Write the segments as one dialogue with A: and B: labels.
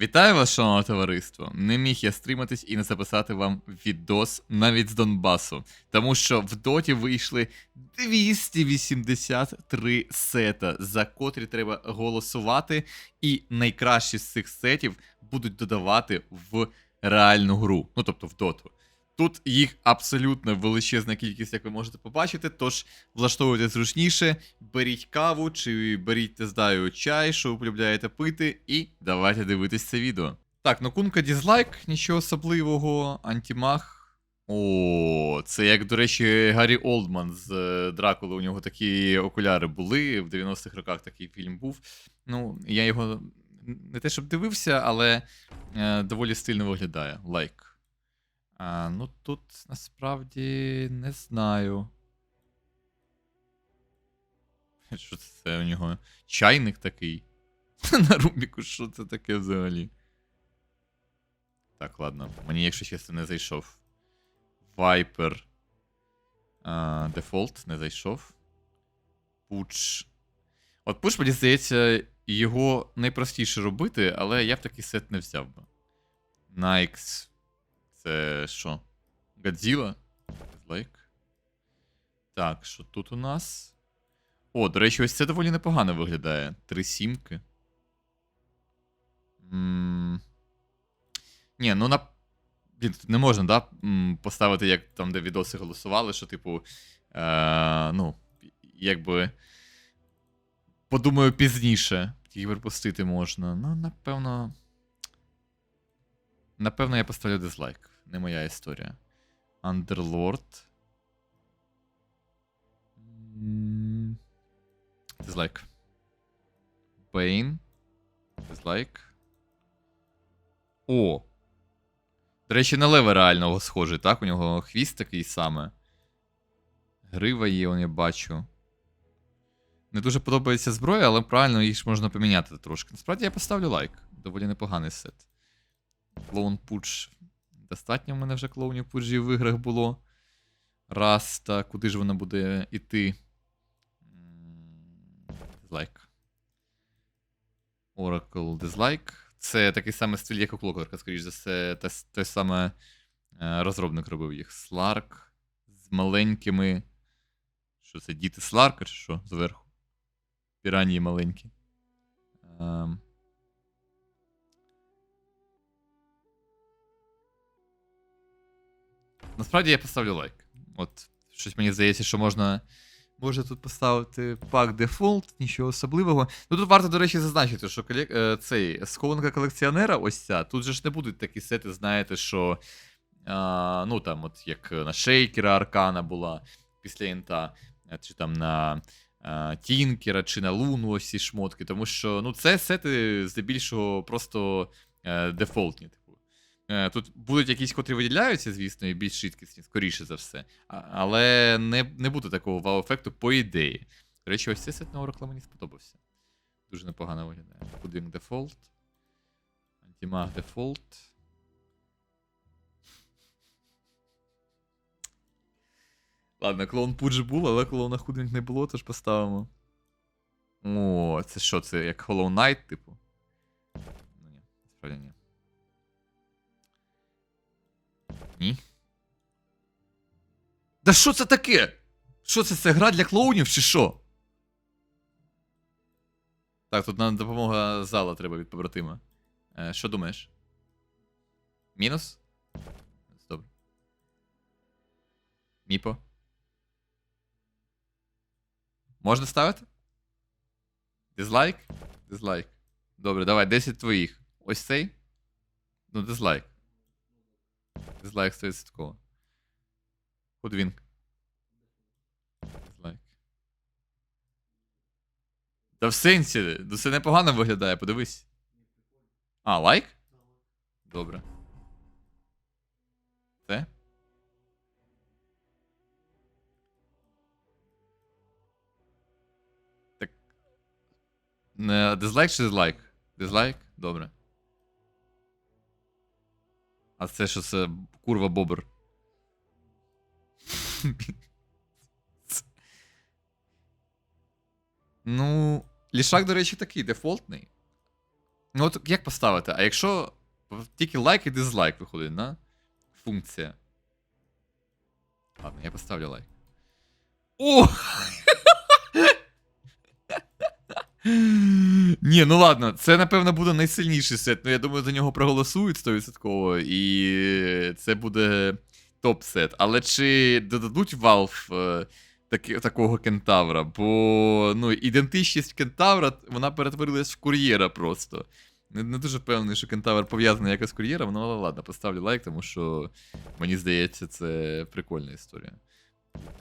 A: Вітаю вас, шановне товариство. Не міг я стриматись і не записати вам відос навіть з Донбасу, тому що в доті вийшли 283 сета, за котрі треба голосувати, і найкращі з цих сетів будуть додавати в реальну гру, ну тобто в доту. Тут їх абсолютно величезна кількість, як ви можете побачити. Тож влаштовуйте зручніше, беріть каву чи беріть, не знаю, чай, що ви полюбляєте пити, і давайте дивитись це відео. Так, ну кунка дізлайк, нічого особливого, антимаг. О, це як, до речі, Гаррі Олдман з е, Дракули. У нього такі окуляри були. В 90-х роках такий фільм був. Ну, я його не те, щоб дивився, але е, доволі стильно виглядає. Лайк. А, ну тут насправді не знаю. Що це у нього? Чайник такий. На Рубіку, що це таке взагалі? Так, ладно. Мені, якщо чесно, не зайшов. Viper. Дефолт не зайшов. Пуч. От пуч, мені здається, його найпростіше робити, але я б такий сет не взяв би. Найкс. Це що? Годзіла? Лайк. Так, що тут у нас? О, до речі, ось це доволі непогано виглядає. Три сімки. м Ні, ну на. Блін, тут не можна, да? Поставити, як там, де відоси голосували, що, типу. Е- ну, якби. Подумаю пізніше. Тільки припустити можна. Ну, напевно. Напевно, я поставлю дизлайк. Не моя історія. Underlord. Дизлайк. Бейн. Дизлайк. О. До речі, на леве реального схожий, так? У нього хвіст такий саме. Грива є, он я бачу. Не дуже подобається зброя, але правильно їх ж можна поміняти трошки. Насправді я поставлю лайк. Доволі непоганий сет. Клоун Пудж. Достатньо в мене вже клоунів пуджів в іграх було. Раз, та куди ж вона буде йти? Дизлайк. Oracle дизлайк. Це такий самий стиль, як у Клокерка, скоріш за все, те, той саме е, розробник робив їх. Сларк з маленькими. Що це, діти Сларка, чи що? Зверху? Піранії маленькі. Ем. Насправді я поставлю лайк. От, щось мені здається, що можна. Можна тут поставити пак дефолт, нічого особливого. Ну тут варто, до речі, зазначити, що колек... е, цей схованка колекціонера, ось ця, тут же ж не будуть такі сети, знаєте, що. А, ну там, от як на Шейкера Аркана була після інта, е, чи там на а, Тінкера, чи на Луну ось ці шмотки. Тому що ну, це сети здебільшого просто е, дефолтні. Е, Тут будуть якісь, котрі виділяються, звісно, і більш швидкісні, скоріше за все. Але не, не буде такого вау-ефекту по ідеї. До речі, ось цей сет на Oracle мені сподобався. Дуже непогано виглядає. Пудинг дефолт. Антимаг дефолт. Ладно, клоун Пудж був, але клоуна Худвінг не було, тож поставимо. О, це що, це як Hollow Knight, типу? Ну ні, насправді ні. Ні. Да що це таке? Що це, це гра для клоунів чи що? Так, тут нам допомога зала треба від побратима. Е, що думаєш? Мінус? Добре. Міпо. Можна ставити? Дизлайк? Дизлайк. Добре, давай, 10 твоїх. Ось цей. Ну, дизлайк. Дизлайк 100%. Худвінг. Дизлайк. Та в сенсі, ну це непогано виглядає, подивись. А, лайк? Добре. Це? Так. Не, дизлайк чи дизлайк? Дизлайк? Добре. А це що це курва бобр? Ну, лішак, до речі, такий дефолтний. Ну от як поставити? А якщо тільки лайк і дизлайк виходить, да? Функція. Ладно, я поставлю лайк. О! Ні, ну ладно, це напевно буде найсильніший сет. Ну я думаю, за нього проголосують 100%, і це буде топ-сет. Але чи додадуть Valve е, таки, такого кентавра? Бо ну, ідентичність кентавра вона перетворилась в кур'єра просто. Не, не дуже певний, що кентавр пов'язаний якось з кур'єром, ну але ладно, поставлю лайк, тому що мені здається, це прикольна історія.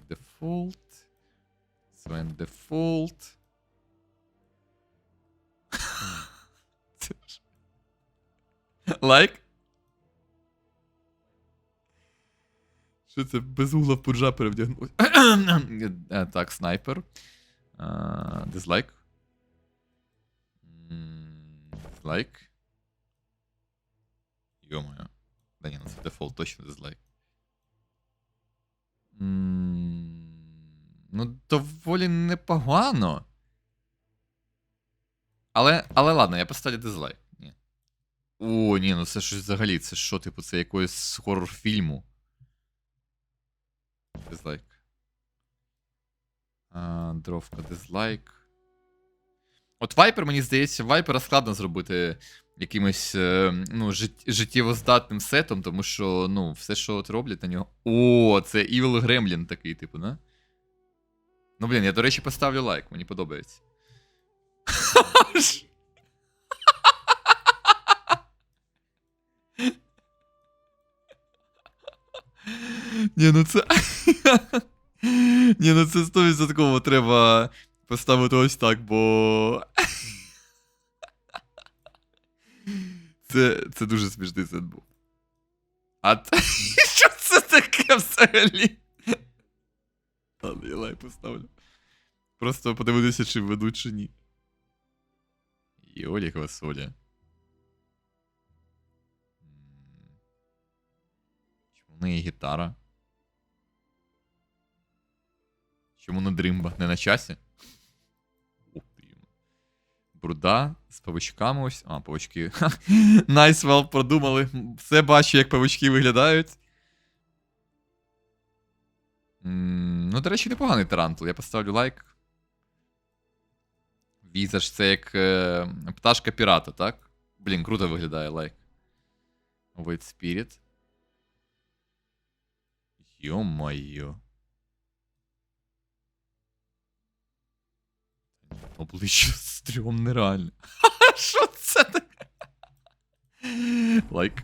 A: Дефолт. Свен дефолт. Лайк? Що це без угла в пуджа перевдягнув? Е, Так, снайпер. Дизлайк. Дизлайк. Йо-моє. Да ні, ну це дефолт, точно дизлайк. Ну, доволі непогано. Але, але ладно, я поставлю дизлайк. Ні. О, ні, ну це щось взагалі, це що, типу, це якоїсь хоррор-фільму. Дизлайк. А, дровка, дизлайк. От Вайпер, мені здається, Вайпера складно зробити якимось е, ну, жит- життєвоздатним сетом, тому що ну, все, що от роблять на нього. О, це Evil Gremlin такий, типу, да? Ну, блін, я, до речі, поставлю лайк, мені подобається. Ні, ну це. Ні, ну це 100% треба поставити ось так, бо. Це, це дуже смішний сет був. А що це таке взагалі? Ладно, я лайк поставлю. Просто подивитися, чи ведуть, чи ні. Йолі квасоля. Чому в неї гітара? Чому не дримба? Не на часі? Бруда з павичками ось. А, павички. Найс well продумали. Все бачу, як павички виглядають. Ну, до речі, непоганий тарантул. Я поставлю лайк. Візаж це як е, пташка пірата, так? Блін, круто виглядає лайк. Wait Spirit. Йо-моє. Обличчя стрьом нереально. Що це таке? Лайк.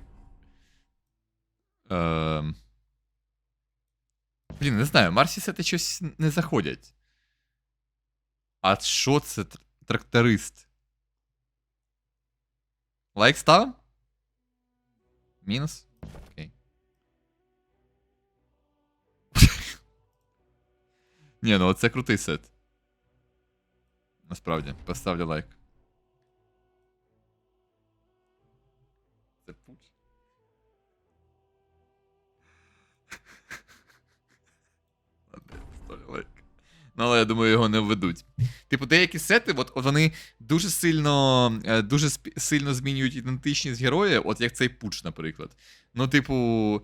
A: Ем. Блін, не знаю, Марсі сети щось не заходять. А що це тр- тракторист? Лайк ставим? Мінус? Окей. Ні, ну це крутий сет. Насправді, поставлю лайк. Але я думаю, його не введуть. Типу, деякі сети, от, вони дуже сильно е, дуже сильно змінюють ідентичність героя, от як цей пуч, наприклад. Ну, типу.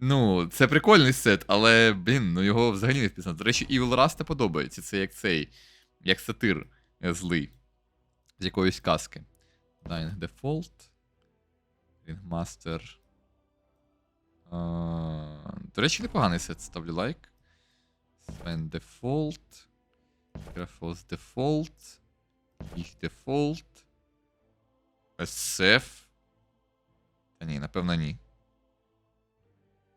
A: Ну, це прикольний сет, але, блін, ну його взагалі не впізнати. До речі, Evil Rust подобається. Це як цей, як сатир е, злий. З якоїсь казки. Dying Default. Ringmaster. А, До речі, непоганий сет, ставлю лайк. Sven Default. Graphos Default. Їх Default. SF. Та ні, напевно, ні.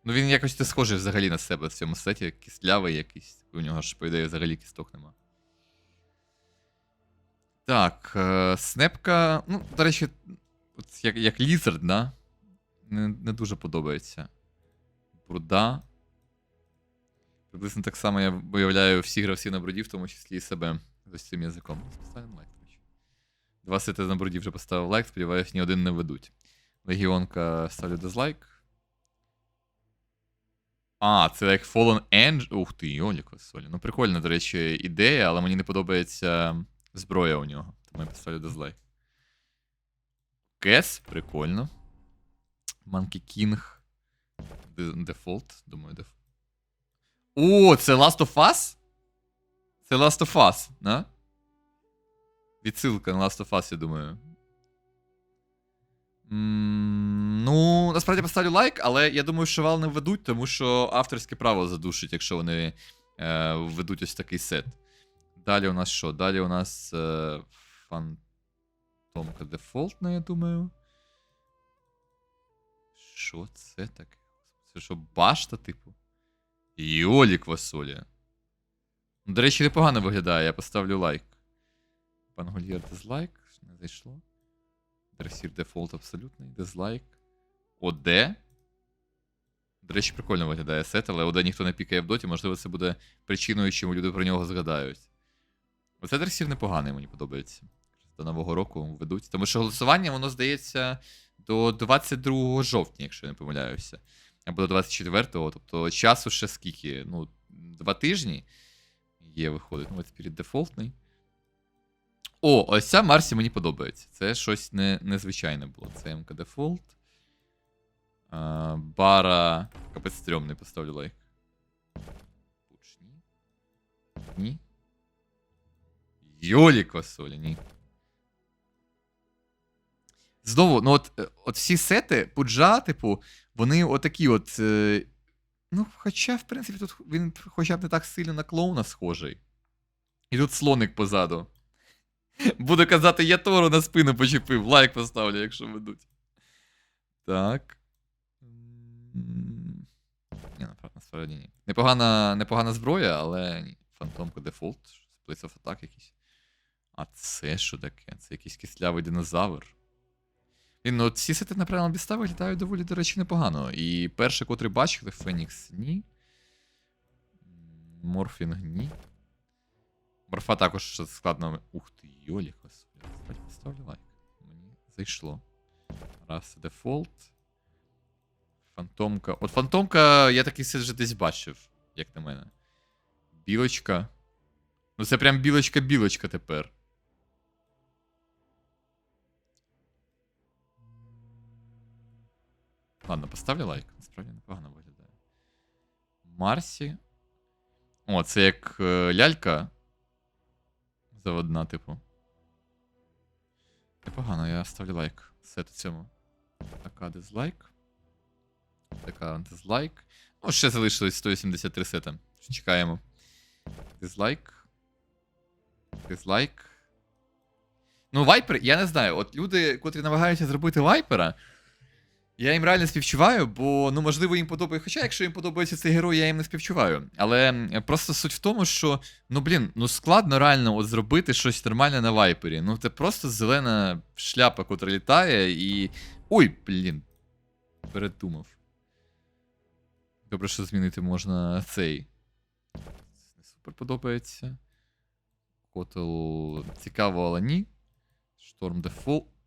A: Ну він якось не схожий взагалі на себе в цьому сеті, кислявий якийсь. У нього ж, по ідеї, взагалі кісток нема. Так, е, снепка. Ну, до речі, от як, як лізард, да? Не, не дуже подобається. Бруда. Приблизно так само я виявляю всі гравці на бруді, в тому числі і себе з цим язиком. Поставимо лайк. Два сети на бруді вже поставив лайк, сподіваюсь, ні один не ведуть. Легіонка ставлю дизлайк. А, це як Fallen Angel. Ух ти, Йоліко солі. Ну, прикольна, до речі, ідея, але мені не подобається зброя у нього. Тому я поставлю дизлайк. Кес, прикольно. Monkey King. Дефолт, думаю, дефолт. О, це Last of Us? Це Last of Us, да? Відсилка на Last of Us, я думаю. М, Ну, насправді поставлю лайк, але я думаю, що вал не введуть, тому що авторське право задушить, якщо вони е, введуть ось такий сет. Далі у нас що? Далі у нас е, фантомка дефолтна, я думаю. Що це таке? Це що, башта, типу? Йолі квасолі. Ну, До речі, непогано виглядає, я поставлю лайк. Пан Гольєр дизлайк, не зайшло. Дресір дефолт абсолютний, дизлайк. ОД. До речі, прикольно виглядає сет, але ОД ніхто не пікає в доті, можливо, це буде причиною, чому люди про нього згадають. Оце дресір непоганий, мені подобається. До Нового року ведуть. Тому що голосування, воно здається, до 22 жовтня, якщо я не помиляюся. Або до 24-го, тобто часу ще скільки? Ну, два тижні є, виходить. Ну, от Spirit дефолтний. О, ось ця Марсі мені подобається. Це щось не, незвичайне було. Це МК дефолт. А, бара. Капець стрьомний, поставлю лайк. Ні. Ні. Йолі квасолі, ні. Знову, ну от, е, от всі сети, пуджа, типу, вони отакі от. Е, ну, хоча, в принципі, тут він хоча б не так сильно на клоуна схожий. І тут слоник позаду. Буду казати, я Тору на спину почепив. Лайк поставлю, якщо ведуть. Так. Ні, насправді ні. Непогана, непогана зброя, але ні. Фантомка дефолт, Place of якийсь. А це що таке? Це якийсь кислявий динозавр. Він, ну, ці сети на підставі виглядають доволі, до речі, непогано. І перший, котрий бачили, Фенікс ні. Морфінг ні. Морфа також складно. Ух ти, йолі, господи. Давайте поставлю лайк. Мені зайшло. Раз, дефолт. Фантомка. От фантомка, я такий сет вже десь бачив, як на мене. Білочка. Ну це прям білочка-білочка тепер. Ладно, поставлю лайк. Насправді непогано виглядає. Марсі. О, це як е, лялька. Заводна, типу. Непогано, я ставлю лайк. Сету цьому. Така дизлайк. Така дизлайк. Ну, ще залишилось 183 сета. Чекаємо. Дизлайк. Дизлайк. Ну, вайпер, я не знаю. От люди, котрі намагаються зробити вайпера. Я їм реально співчуваю, бо, ну, можливо, їм подобається. Хоча, якщо їм подобається цей герой, я їм не співчуваю. Але просто суть в тому, що, ну блін, ну складно реально от зробити щось нормальне на вайпері. Ну, це просто зелена шляпа, котра літає, і. Ой, блін. Передумав. Добре, що змінити можна цей. Не супер подобається. Котел цікаво, але ні. Шторм дефолт.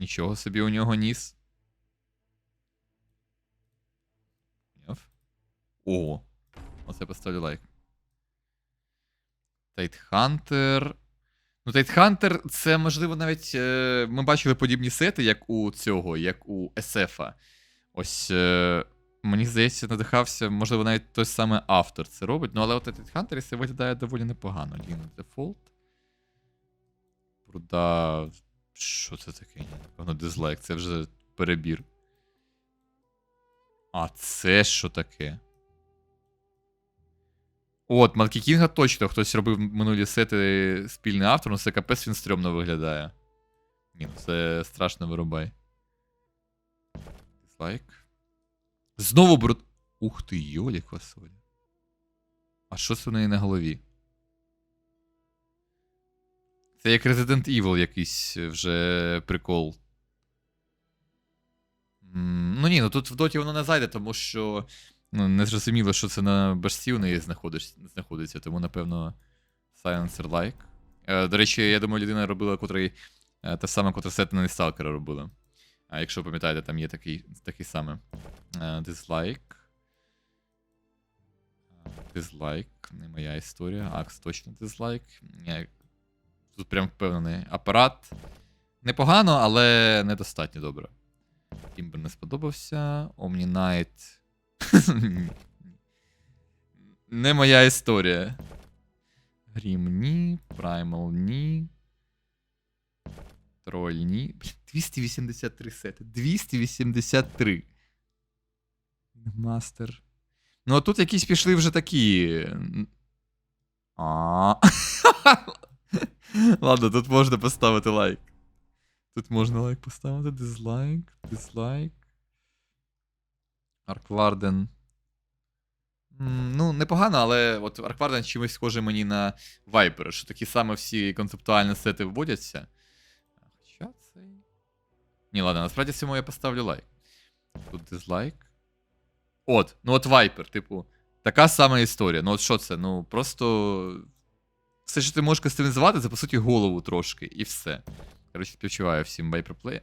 A: Нічого собі у нього ніс. О, оце поставлю лайк. Тайтхантер. Ну, Тайтхантер, це, можливо, навіть. Е, ми бачили подібні сети, як у цього, як у SF. Ось. Е, мені здається, надихався, можливо, навіть той самий автор це робить. Ну, але от Тайтхантер це виглядає доволі непогано. Ліна дефолт. Пруда. Що це таке? Напевно, дизлайк, це вже перебір. А це що таке? От, Манкі Кінга точно хтось робив минулі сети спільний автор, ну це капець він стрьомно виглядає. Ні, ну це страшно вирубай. Дизлайк. Знову бруд. Ух ти, йолі квасолі. А що це в неї на голові? Це як Resident Evil якийсь вже прикол. Ну ні, ну тут в доті воно не зайде, тому що ну, не зрозуміло, що це на башці у неї знаходиться, тому, напевно, Silencer Like. Е, до речі, я думаю, людина робила, котрий. е, Та сама, котра сет на Сталкера робила. А якщо пам'ятаєте, там є такий, такий саме. Е, Дизлайк. Дизлайк. Не моя історія. Акс точно дизлайк. Тут прям впевнений. Апарат. Непогано, але недостатньо добре. Тімбер не сподобався. Ні. Не моя історія. Грім ні. Primal ні. Троль ні. 283 сети. 283. Мастер. Ну, а тут якісь пішли вже такі. А. Ладно, тут можна поставити лайк. Тут можна лайк поставити, дизлайк, дизлайк. Аркварден. Ну, непогано, але от Аркварден чимось схожий мені на Вайпера, що такі саме всі концептуальні сети вводяться. Хоча цей. Ні, ладно, насправді цьому я поставлю лайк. Тут дизлайк. От, ну от Вайпер, типу, така сама історія. Ну от що це? Ну, просто. Все, що ти можеш кастомізувати, це по суті голову трошки, і все. Коротше, співчуваю всім Viperplay.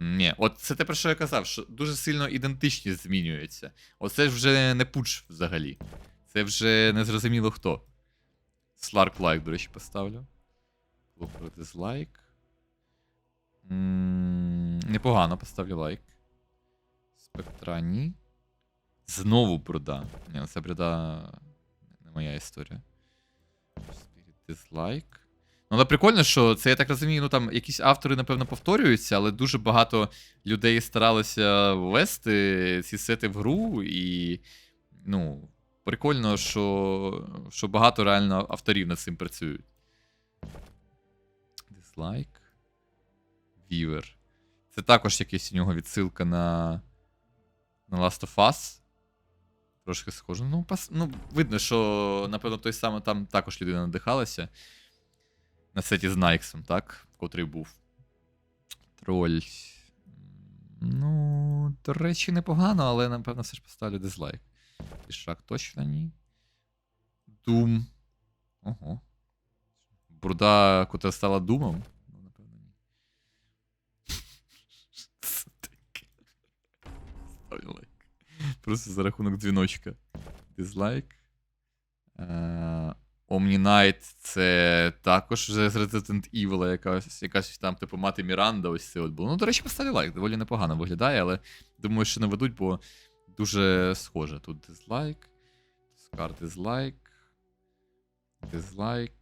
A: Ні, от це те, про що я казав, що дуже сильно ідентичність змінюється. Оце ж вже не пуч взагалі. Це вже не зрозуміло хто. Сларк лайк, до речі, поставлю. Клопер дизлайк. Непогано поставлю лайк. Спектра ні. Знову брода. Ні, ну це брода не моя історія. Spirit дизлайк. Ну, але прикольно, що це, я так розумію, ну там якісь автори, напевно, повторюються, але дуже багато людей старалися ввести ці сети в гру, і ну, прикольно, що, що багато реально авторів над цим працюють. Дизлайк. Вівер. Це також якась у нього відсилка на, на Last of Us. Трошки схоже. Ну, пас... ну, видно, що, напевно, той самий там також людина надихалася. На сеті з Найксом, так? Котрий був. Троль. Ну, до речі, непогано, але напевно все ж поставлю дизлайк. Пішак точно ні. Дум. Ого. Бруда, котра стала думом. Просто за рахунок дзвіночка. Дизлайк. Е, Knight це також з Resident Evil якась, якась там, типу, мати Міранда, ось це от було. Ну, до речі, поставлю лайк, доволі непогано виглядає, але думаю, що не ведуть, бо дуже схоже. Тут дизлайк. Скар дизлайк. Дизлайк.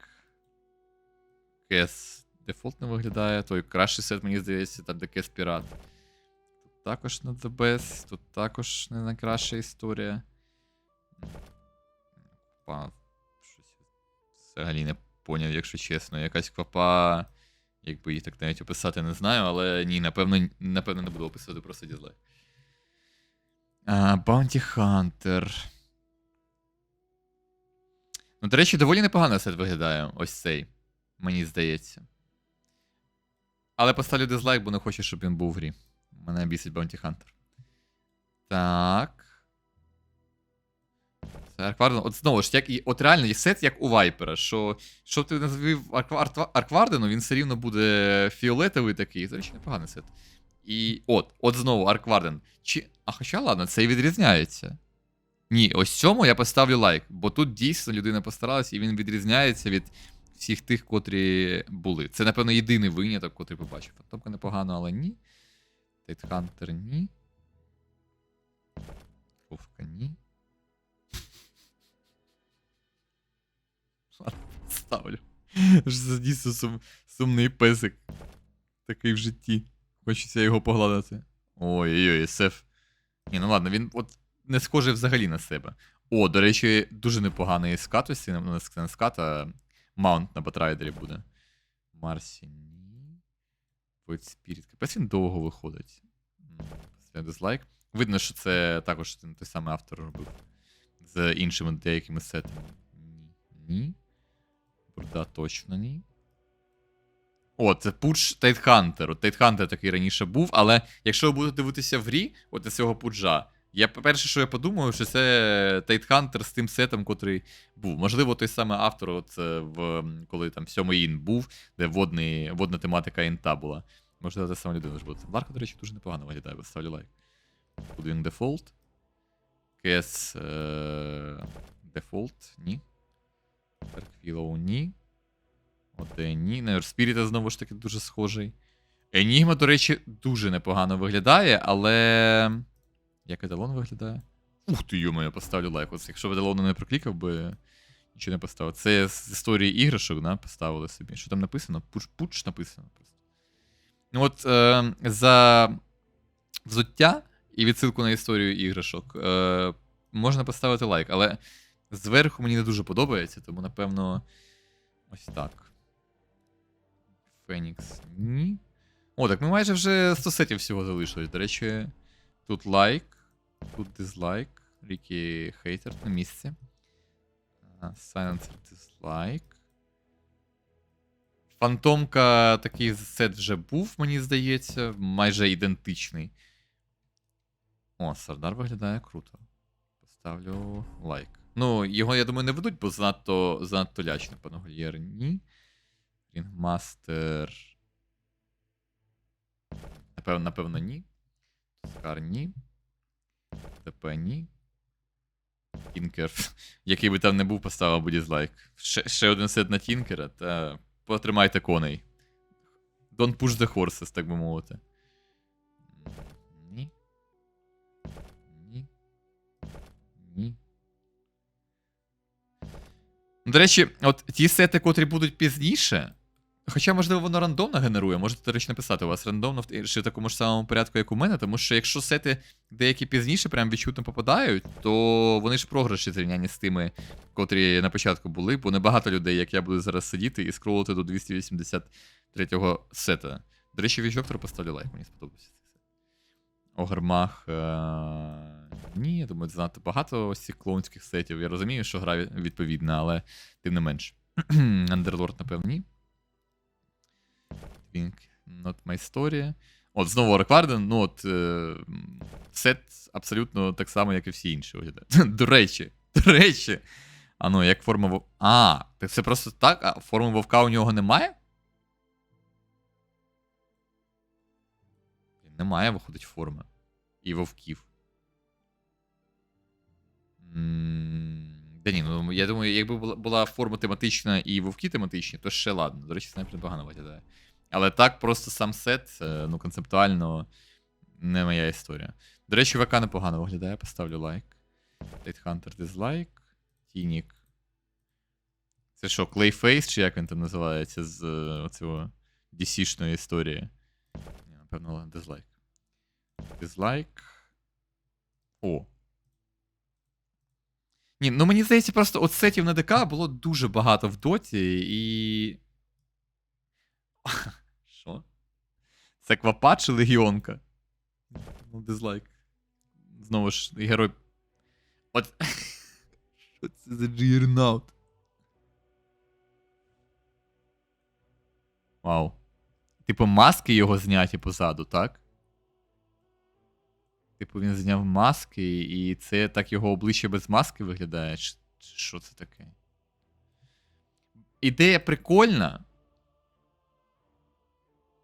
A: Кес дефолт не виглядає. Той кращий сет, мені здається, там де Кес Пірат. Також the best, тут також не найкраща історія. Па, щось взагалі не поняв, якщо чесно. Якась квапа. Якби їх так навіть описати, не знаю, але ні, напевно, напевно не буду описувати просто дізлайк. Bounty Hunter. Ну, до речі, доволі непогано сет виглядає ось цей. Мені здається. Але поставлю дизлайк, бо не хочу, щоб він був в грі. Мене бісить Bounty Hunter. Так. Це Аркварден. От знову ж, як і от реально є сет, як у Вайпера, що що ти назвів Арквар- Арквардену, він все рівно буде фіолетовий такий. До речі, непоганий сет. І от, от знову Аркварден. Чи. А хоча ладно, це і відрізняється. Ні, ось цьому я поставлю лайк, бо тут дійсно людина постаралась, і він відрізняється від всіх тих, котрі були. Це, напевно, єдиний виняток, котрий побачив. Фантомка непогано, але ні. Тейтхантер ні. Вовка ні. Ставлю. Ж це дійсно сум, сумний песик. Такий в житті. Хочеться його погладити. Ой-ой-ой, сеф. Ні, ну ладно, він от не схожий взагалі на себе. О, до речі, дуже непоганий скат ось цей, ну, не скат, а маунт на батрайдері буде. Марсі, ні. Spirit. Капець він довго виходить. Дизлайк. Видно, що це також той самий автор робив. З іншими деякими сетами. Ні. Ні. Бурда точно ні. О, це пудж Тайтхантер. От Тайтхантер такий раніше був, але якщо ви будете дивитися в грі, от із цього пуджа, я перше, що я подумав, що це Тайтхантер з тим сетом, котрий був. Можливо, той самий автор, от е, в коли там сьомий ін був, де водний, водна тематика інта була. Можливо, та сама людина ж буде. Ларка, до речі, дуже непогано виглядає, поставлю лайк. Будвінг дефолт. Кес дефолт, ні. Перквілоу, ні. От ні. Нейр Спіріта знову ж таки дуже схожий. Енігма, до речі, дуже непогано виглядає, але. Як еталон виглядає? Ух ти, йо я поставлю лайк. Ось якщо б еталону не проклікав би. Нічого не поставив. Це з історії іграшок, да, поставили собі. Що там написано? Пуч, пуч написано просто. Ну от е, за взуття і відсилку на історію іграшок е, можна поставити лайк, але зверху мені не дуже подобається, тому напевно. Ось так. Фенікс. Ні. О, так ми майже вже 100 сетів всього залишилось. До речі, тут лайк, тут дизлайк. Рікі хейтер на місці. Сайленсер дизлайк. Фантомка такий сет вже був, мені здається, майже ідентичний. О, Сардар виглядає круто. Поставлю лайк. Ну, його, я думаю, не ведуть, бо занадто, занадто лячно, пане Гольєр. Ні. Рінгмастер. Напевно, напевно, ні. Скар ні. ТП ні. Тінкер. Який би там не був, поставив би дізлайк. Ще, ще один сет на Тінкера, та потримайте коней. Don't push the horses, так би мовити. До речі, от ті сети, котрі будуть пізніше. Хоча, можливо, воно рандомно генерує, можете, до речі, написати у вас рандомно в чи в такому ж самому порядку, як у мене, тому що якщо сети деякі пізніше прям відчутно попадають, то вони ж програші зрівнянні з тими, котрі на початку були, бо небагато людей, як я буду зараз сидіти і скролити до 283-го сета. До речі, від Жоктора поставлю лайк, мені сподобався цей сет. Огармах. Е... Ні, я думаю, занадто багато ось цих клоунських сетів. Я розумію, що гра відповідна, але тим не менш. Андерлорд, напевно, ні. Twink, not my story. От, знову Рекварден, ну от е, сет абсолютно так само, як і всі інші. До речі, до речі. А ну, як форма вовка. А, так це просто так, а форми вовка у нього немає? Немає, виходить, форми. І вовків. Да ні, ну я думаю, якби була, була форма тематична і вовки тематичні, то ще ладно. До речі, снайпер непогано виглядає. Але так, просто сам сет, ну, концептуально не моя історія. До речі, ВК непогано виглядає, поставлю лайк. Hunter дизлайк. Тінік. Це що, Clayface, чи як він там називається з оцього DC-шної історії? Ні, Напевно, дизлайк. Дизлайк. О. Ні, ну мені здається, просто от сетів на ДК було дуже багато в доті, і. Це Квапа чи Легіонка? Ну, дизлайк. Знову ж, герой. От. Що це за джигернаут? Вау. Типу, маски його зняті позаду, так? Типу, він зняв маски, і це так його обличчя без маски виглядає. Що це таке? Ідея прикольна.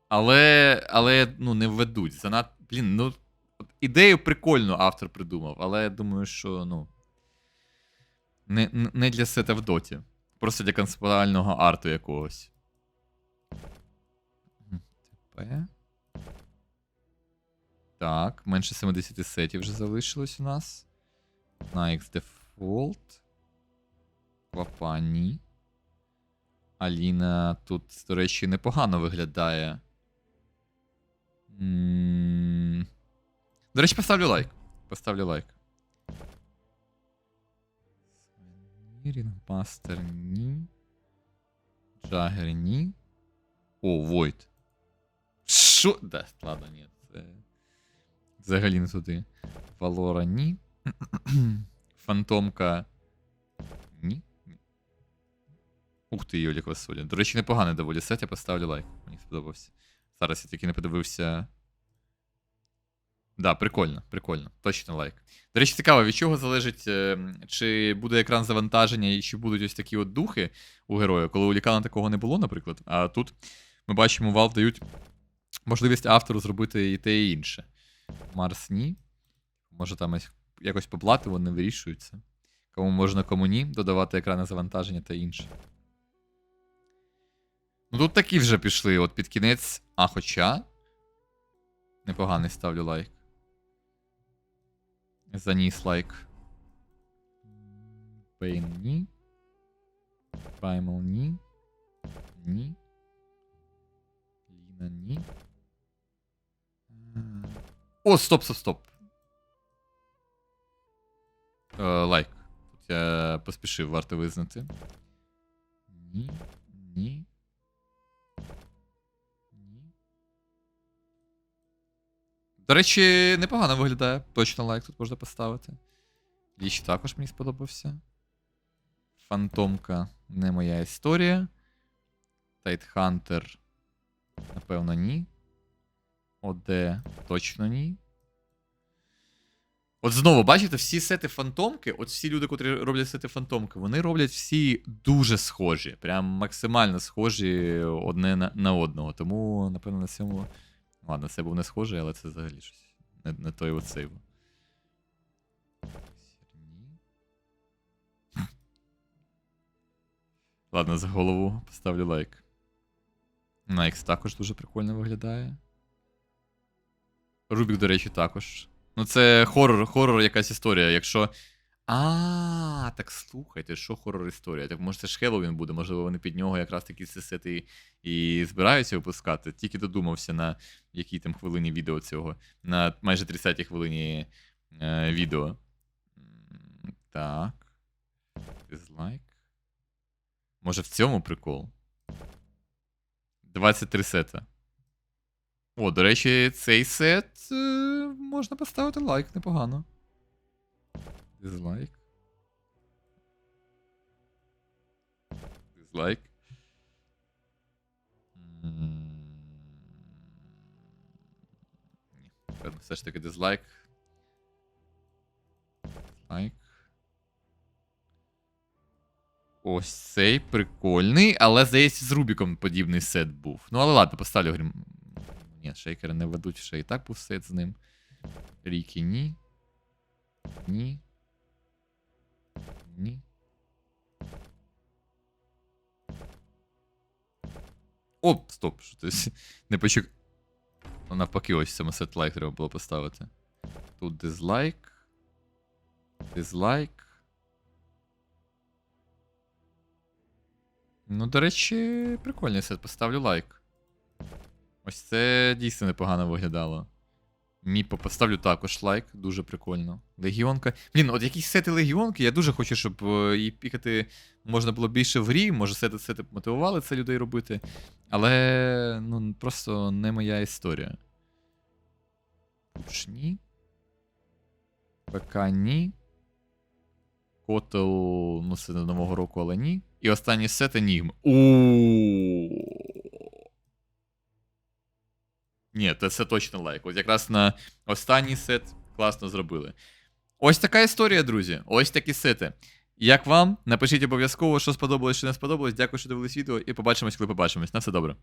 A: Але але ну, не введуть. Занад... Блін, ну. Ідею прикольну автор придумав, але я думаю, що ну. Не не для сета в доті. Просто для концептуального арту якогось. Так, менше 70 сетів вже залишилось у нас. На X Default. Квапані. Аліна тут, до речі, непогано виглядає. М До речі, поставлю лайк. Поставлю лайк. Рінгмастер ні. Джагер ні. О, Войт. Що? Да, ладно, ні. Це... Взагалі не туди. Валора ні. Фантомка. Ні. Ух ти, Йолік Васоля. До речі, непоганий доволі сет, я поставлю лайк. Мені сподобався. Зараз я тільки не подивився. Да, прикольно, прикольно. Точно лайк. До речі, цікаво, від чого залежить, е, чи буде екран завантаження і чи будуть ось такі от духи у героя, коли у Лікана такого не було, наприклад. А тут ми бачимо, Valve дають можливість автору зробити і те, і інше. Марс ні. Може там якось поплати, вони вирішуються. Кому можна, кому ні, додавати екрани завантаження та інше. Ну тут такі вже пішли, от під кінець. А хоча. Непоганий ставлю лайк. Заніс лайк. Пейн ні. Primal ні. Ні. Ліна ні. О, стоп, стоп, стоп. Е, лайк. Тут я поспішив, варто визнати. Ні. Ні. До речі, непогано виглядає. Точно лайк тут можна поставити. Ліч також мені сподобався. Фантомка не моя історія. Тайтхантер. Напевно, ні. ОД точно ні. От знову, бачите, всі сети фантомки, от всі люди, котрі роблять сети фантомки, вони роблять всі дуже схожі. Прям максимально схожі одне на, на одного. Тому, напевно, на цьому. Ладно, це був не схожий, але це взагалі щось. Не, не той. Ні. Ладно, за голову поставлю лайк. Найкс також дуже прикольно виглядає. Рубік, до речі, також. Ну, це хорор, хорор якась історія. Якщо. А, так слухайте, що хорор історія? Так може це ж Хеллоуін буде, можливо, вони під нього якраз такі сети і збираються випускати. Тільки додумався на якій там хвилині відео цього. На майже 30-й хвилині е, відео. Так. Дизлайк. Може в цьому прикол? 23 сета. О, до речі, цей сет е, можна поставити лайк непогано. Дизлайк. Дизлайк. Ні, певно, все ж таки дизлайк. Дизлайк. Ось цей прикольний, але здається, з Рубіком подібний сет був. Ну, але ладно, поставлю грім. Ні, шейкери не ведуть, ще і так був сет з ним. Рікі ні. Ні. Ні. О, стоп, що ти не почек. Ну, навпаки, ось саме сет лайк треба було поставити. Тут дизлайк. Дизлайк. Ну, до речі, прикольний сет, поставлю лайк. Ось це дійсно непогано виглядало. Міпо поставлю також лайк, дуже прикольно. Легіонка. Блін, от якісь сети легіонки, я дуже хочу, щоб е, її пікати можна було більше в грі. Може, сети сети мотивували це людей робити. Але ну, просто не моя історія. Пуш ні. ПК ні. Котел, ну це до Нового року, але ні. І останній сет Енігм. Ууу. Ні, це, це точно лайк. От якраз на останній сет класно зробили. Ось така історія, друзі. Ось такі сети. Як вам? Напишіть обов'язково, що сподобалось, що не сподобалось. Дякую, що дивились відео, і побачимось, коли побачимось. На все добре.